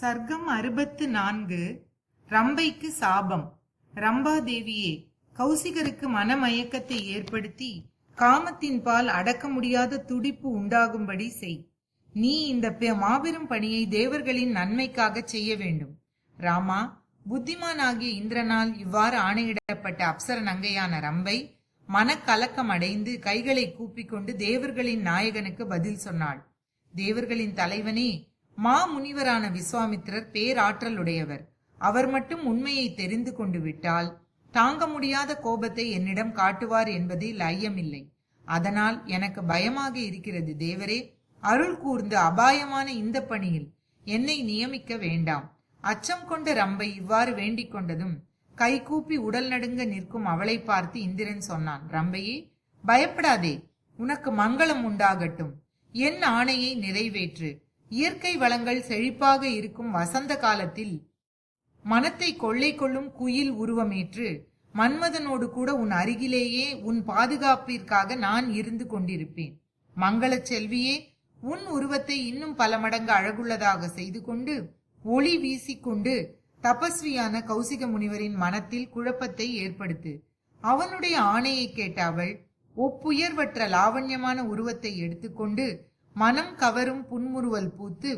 சர்க்கம் அறுபத்து நான்கு ரம்பைக்கு சாபம். ரம்பாதேவியே கௌசிகருக்கு மனமயக்கத்தை ஏற்படுத்தி காமத்தின் பால் அடக்க முடியாத துடிப்பு உண்டாகும்படி செய். நீ இந்த பெ- மாபெரும் பணியை தேவர்களின் நன்மைக்காக செய்ய வேண்டும். ராமா புத்திமானாகிய இந்திரனால் இவ்வாறு ஆணையிடப்பட்ட அப்சர நங்கையான ரம்பை மனக்கலக்கம் அடைந்து கைகளை கூப்பிக்கொண்டு தேவர்களின் நாயகனுக்கு பதில் சொன்னாள். தேவர்களின் தலைவனே மா முனிவரான விஸ்வாமித்திரர் பேராற்றலுடையவர். அவர் மட்டும் உண்மையை தெரிந்து கொண்டு விட்டால் தாங்க முடியாத கோபத்தை என்னிடம் காட்டுவார் என்பதில் ஐயமில்லை. அதனால் எனக்கு பயமாக இருக்கிறது தேவரே அருள் கூர்ந்து அபாயமான இந்த பணியில் என்னை நியமிக்க வேண்டாம். அச்சம் கொண்ட ரம்பை இவ்வாறு வேண்டிக் கொண்டதும் கைகூப்பி உடல் நடுங்க நிற்கும் அவளை பார்த்து இந்திரன் சொன்னான் ரம்பையே பயப்படாதே உனக்கு மங்களம் உண்டாகட்டும். என் ஆணையை நிறைவேற்று. இயற்கை வளங்கள் செழிப்பாக இருக்கும் வசந்த காலத்தில் மனத்தை கொள்ளை கொள்ளும் குயில் உருவமேற்று மன்மதனோடு கூட உன் அருகிலேயே உன் பாதுகாப்பிற்காக நான் இருந்து கொண்டிருப்பேன். மங்களச் செல்வியே உன் உருவத்தை இன்னும் பல மடங்கு அழகுள்ளதாக செய்து கொண்டு ஒளி வீசிக்கொண்டு தபஸ்வியான கௌசிக முனிவரின் மனத்தில் குழப்பத்தை ஏற்படுத்து. அவனுடைய ஆணையை கேட்ட அவள் ஒப்புயர்வற்ற லாவண்யமான உருவத்தை எடுத்துக்கொண்டு மனம் கவரும் புன்முறுவல் பூத்து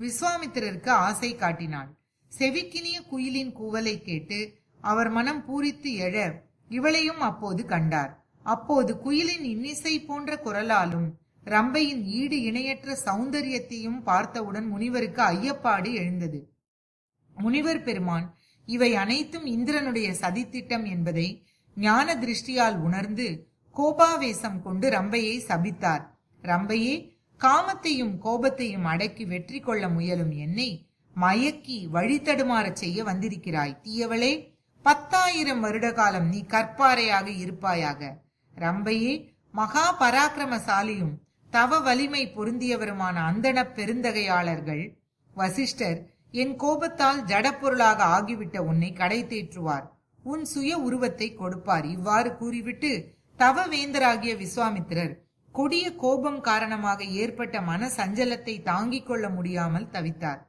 விஸ்வாமித்திரருக்கு ஆசை காட்டினாள். செவிக்கினிய குயிலின் கூவலை கேட்டு அவர் மனம் பூரித்து எழ இவளையும் அப்போது கண்டார். அப்போது குயிலின் இன்னிசை போன்ற குரலாலும் ரம்பையின் ஈடு இணையற்ற சௌந்தரியத்தையும் பார்த்தவுடன் முனிவருக்கு ஐயப்பாடு எழுந்தது. முனிவர் பெருமான் இவை அனைத்தும் இந்திரனுடைய சதித்திட்டம் என்பதை ஞான திருஷ்டியால் உணர்ந்து கோபாவேசம் கொண்டு ரம்பையை சபித்தார். ரம்பையே காமத்தையும் கோபத்தையும் அடக்கி வெற்றி கொள்ள முயலும் என்னை மயக்கி வழி தடுமாறச் செய்ய வந்திருக்கிறாய். தீயவளே பத்தாயிரம் வருட காலம் நீ கற்பாறையாக இருப்பாயாக. ரம்பையே மகா பராக்கிரமசாலியும் தவ வலிமை பொருந்தியவருமான அந்தணப் பெருந்தகையாளர்கள் வசிஷ்டர் என் கோபத்தால் ஜடப்பொருளாக ஆகிவிட்ட உன்னை கடை தேற்றுவார் உன் சுய உருவத்தை கொடுப்பார். இவ்வாறு கூறிவிட்டு தவ வேந்தராகிய விஸ்வாமித்திரர் கொடிய கோபம் காரணமாக ஏற்பட்ட மன சஞ்சலத்தை தாங்கிக் கொள்ள முடியாமல் தவித்தார்.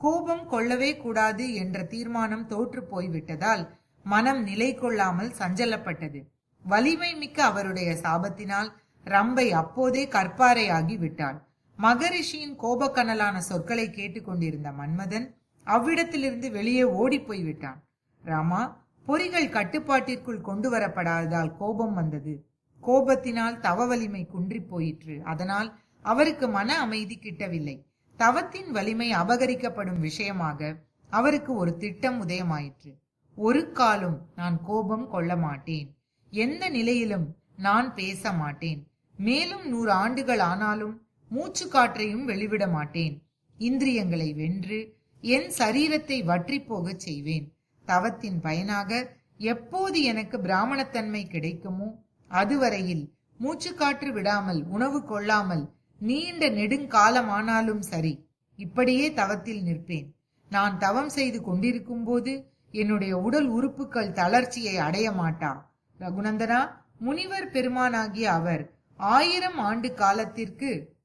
கோபம் கொள்ளவே கூடாது என்ற தீர்மானம் தோற்று போய்விட்டதால் மனம் நிலை கொள்ளாமல் சஞ்சலப்பட்டது. வலிமை மிக்க அவருடைய சாபத்தினால் ரம்பை அப்போதே கற்பாரையாகி விட்டாள் மகரிஷியின் கோபக்கனலான சொற்களை கேட்டுக்கொண்டிருந்த மன்மதன் அவ்விடத்திலிருந்து வெளியே ஓடிப் போய்விட்டான். ராமா பொறிகள் கட்டுப்பாட்டிற்குள் கொண்டு வரப்படாததால் கோபம் வந்தது. கோபத்தினால் தவ வலிமை குன்றிப் போயிற்று. அதனால் அவருக்கு மன அமைதி கிட்டவில்லை. தவத்தின் வலிமை அபகரிக்கப்படும் விஷயமாக அவருக்கு ஒரு திட்டம் உதயமாயிற்று. ஒரு காலும் நான் கோபம் கொள்ள மாட்டேன். எந்த நிலையிலும் நான் பேச மாட்டேன். மேலும் நூறு ஆண்டுகள் ஆனாலும் மூச்சு காற்றையும் வெளிவிட மாட்டேன். இந்திரியங்களை வென்று என் சரீரத்தை வற்றி போகச் செய்வேன். தவத்தின் பயனாக எப்போது எனக்கு பிராமணத்தன்மை கிடைக்குமோ அதுவரையில் மூச்சுக்காற்று விடாமல் உணவு கொள்ளாமல் நீண்ட நெடுங்காலமானாலும் சரி இப்படியே தவத்தில் நிற்பேன். நான் தவம் செய்து கொண்டிருக்கும் போது என்னுடைய உடல் உறுப்புகள் தளர்ச்சியை அடைய மாட்டா. ரகுநந்தனா முனிவர் பெருமானாகிய அவர் ஆயிரம் ஆண்டு காலத்திற்கு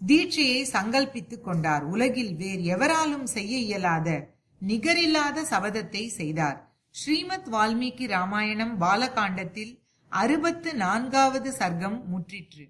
தீட்சையை சங்கல்பித்துக் கொண்டார். உலகில் வேறு எவராலும் செய்ய இயலாத நிகரில்லாத சபதத்தை செய்தார். ஸ்ரீமத் வால்மீகி ராமாயணம் பாலகாண்டத்தில் அறுபத்து நான்காவது சர்க்கம் முற்றிற்று.